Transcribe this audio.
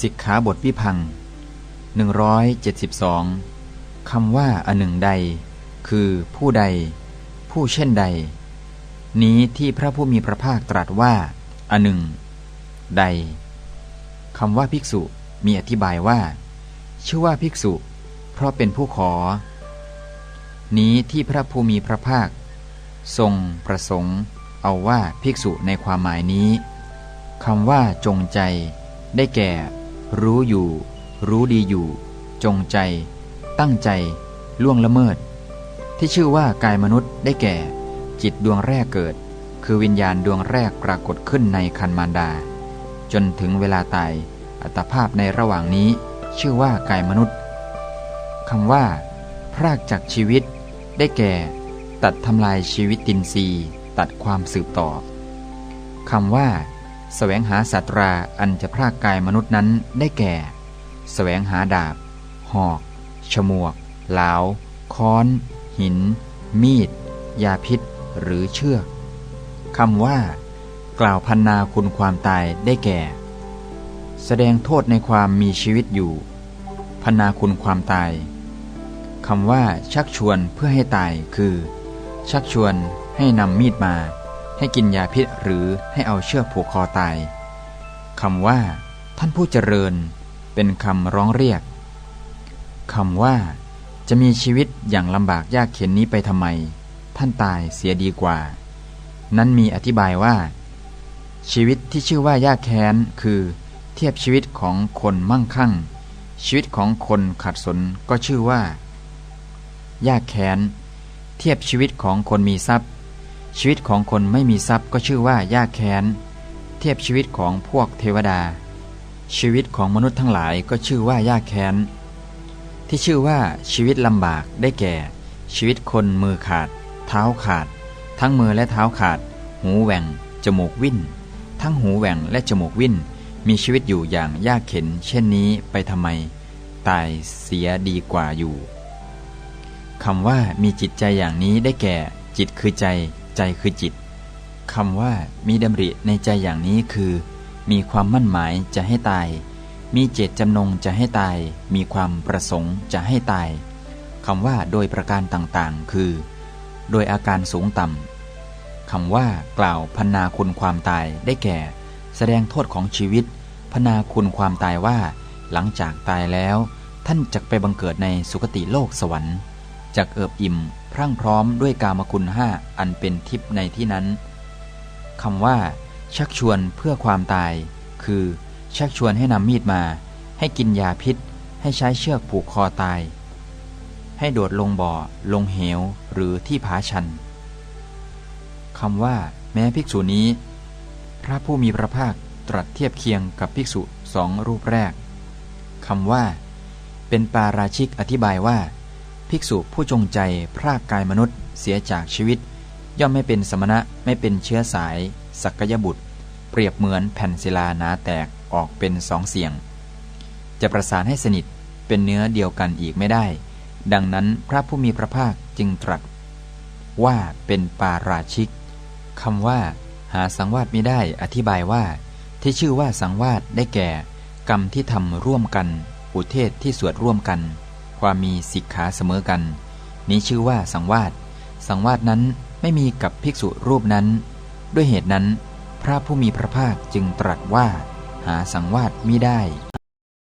สิกขาบทวิพัง 172คำว่าอันหนึ่งใด คือผู้ใด ผู้เช่นใด นี้ที่พระผู้มีพระภาคตรัสว่าอันหนึ่ง ใดคำว่าภิกษุมีอธิบายว่า ชื่อว่าภิกษุ เพราะเป็นผู้ขอ นี้ที่พระผู้มีพระภาค ทรงประสงค์ เอาว่าภิกษุในความหมายนี้คำว่าจงใจได้แก่ รู้อยู่ รู้ดีอยู่ จงใจ ตั้งใจ ล่วงละเมิด ที่ชื่อว่ากายมนุษย์ได้แก่ จิตดวงแรกเกิด คือวิญญาณดวงแรกปรากฏขึ้นในคันมารดา จนถึงเวลาตาย อัตภาพในระหว่างนี้ ชื่อว่ากายมนุษย์คำว่า พรากจากชีวิต ได้แก่ ตัดทำลายชีวิตตินซีตัดความสืบต่อคำว่า แสวงหาสัตราอันจะพรากกายมนุษย์นั้นได้แก่ แสวงหาดาบ หอก ฉมวก เหลาค้อน หิน มีด ยาพิษ หรือเชือกคำว่า กล่าวพันนาคุณความตายได้แก่ แสดงโทษในความมีชีวิตอยู่ พันนาคุณความตายคำว่าชักชวนเพื่อให้ตายคือ ชักชวนให้นำมีดมา ให้กินยาพิษหรือให้เอาเชือกผูกคอตายคำว่า ท่านผู้เจริญ เป็นคำร้องเรียกคำว่า จะมีชีวิตอย่างลำบากยากเข็นนี้ไปทำไม ท่านตายเสียดีกว่า นั้นมีอธิบายว่า ชีวิตที่ชื่อว่ายากแค้นคือ เทียบชีวิตของคนมั่งคั่ง ชีวิตของคนขัดสนก็ชื่อว่า ยากแค้น เทียบชีวิตของคนมีทรัพย์ ชีวิตของคนไม่มีทรัพย์ก็ชื่อว่ายากแค้น เทียบชีวิตของพวกเทวดา ชีวิตของมนุษย์ทั้งหลายก็ชื่อว่ายากแค้น ที่ชื่อว่าชีวิตลำบากได้แก่ ชีวิตคนมือขาด เท้าขาด ทั้งมือและเท้าขาด หูแหว่ง จมูกวิ่น ทั้งหูแหว่งและจมูกวิ่น มีชีวิตอยู่อย่างยากเข็น เช่นนี้ไปทำไม ตายเสียดีกว่าอยู่คำว่ามีจิตใจอย่างนี้ได้แก่ จิตคือใจ ใจคือจิตคำว่ามีดำริในใจอย่างนี้คือ มีความมั่นหมายจะให้ตาย มีเจตจำนงจะให้ตาย มีความประสงค์จะให้ตายคำว่าโดยประการต่างๆ คือ โดยอาการสูงต่ำคำว่ากล่าวพนาคุณความตายได้แก่ แสดงโทษของชีวิต พนาคุณความตายว่า หลังจากตายแล้ว ท่านจะไปบังเกิดในสุคติโลกสวรรค์ จากเอิบอิ่ม พรั่งพร้อมด้วยกามคุณห้าอันเป็นทิพในที่นั้นคำว่า ชักชวนเพื่อความตาย คือ ชักชวนให้นำมีดมา ให้กินยาพิษ ให้ใช้เชือกผูกคอตาย ให้โดดลงบ่อ ลงเหว หรือที่ผาชันคำว่า แม้ภิกษุนี้ พระผู้มีพระภาคตรัสเทียบเคียงกับภิกษุสองรูปแรกคำว่า เป็นปาราชิกอธิบายว่า ภิกษุผู้จงใจพรากกายมนุษย์ เสียจากชีวิต ย่อมไม่เป็นสมณะไม่เป็นเชื้อสาย สักยบุตร เปรียบเหมือนแผ่นศิลาหนาแตกออกเป็นสองเสียง จะประสานให้สนิทเป็นเนื้อเดียวกันอีกไม่ได้ ดังนั้นพระผู้มีพระภาคจึงตรัส ว่าเป็นปาราชิกคำว่า หาสังวาสไม่ได้อธิบายว่า ที่ชื่อว่าสังวาสได้แก่ กรรมที่ทำร่วมกัน อุเทศที่สวดร่วมกัน ความมีสิกขาเสมอกัน นี้ชื่อว่าสังวาสสังวาสนั้นไม่มีกับภิกษุรูปนั้น ด้วยเหตุนั้น พระผู้มีพระภาคจึงตรัสว่า หาสังวาสมิได้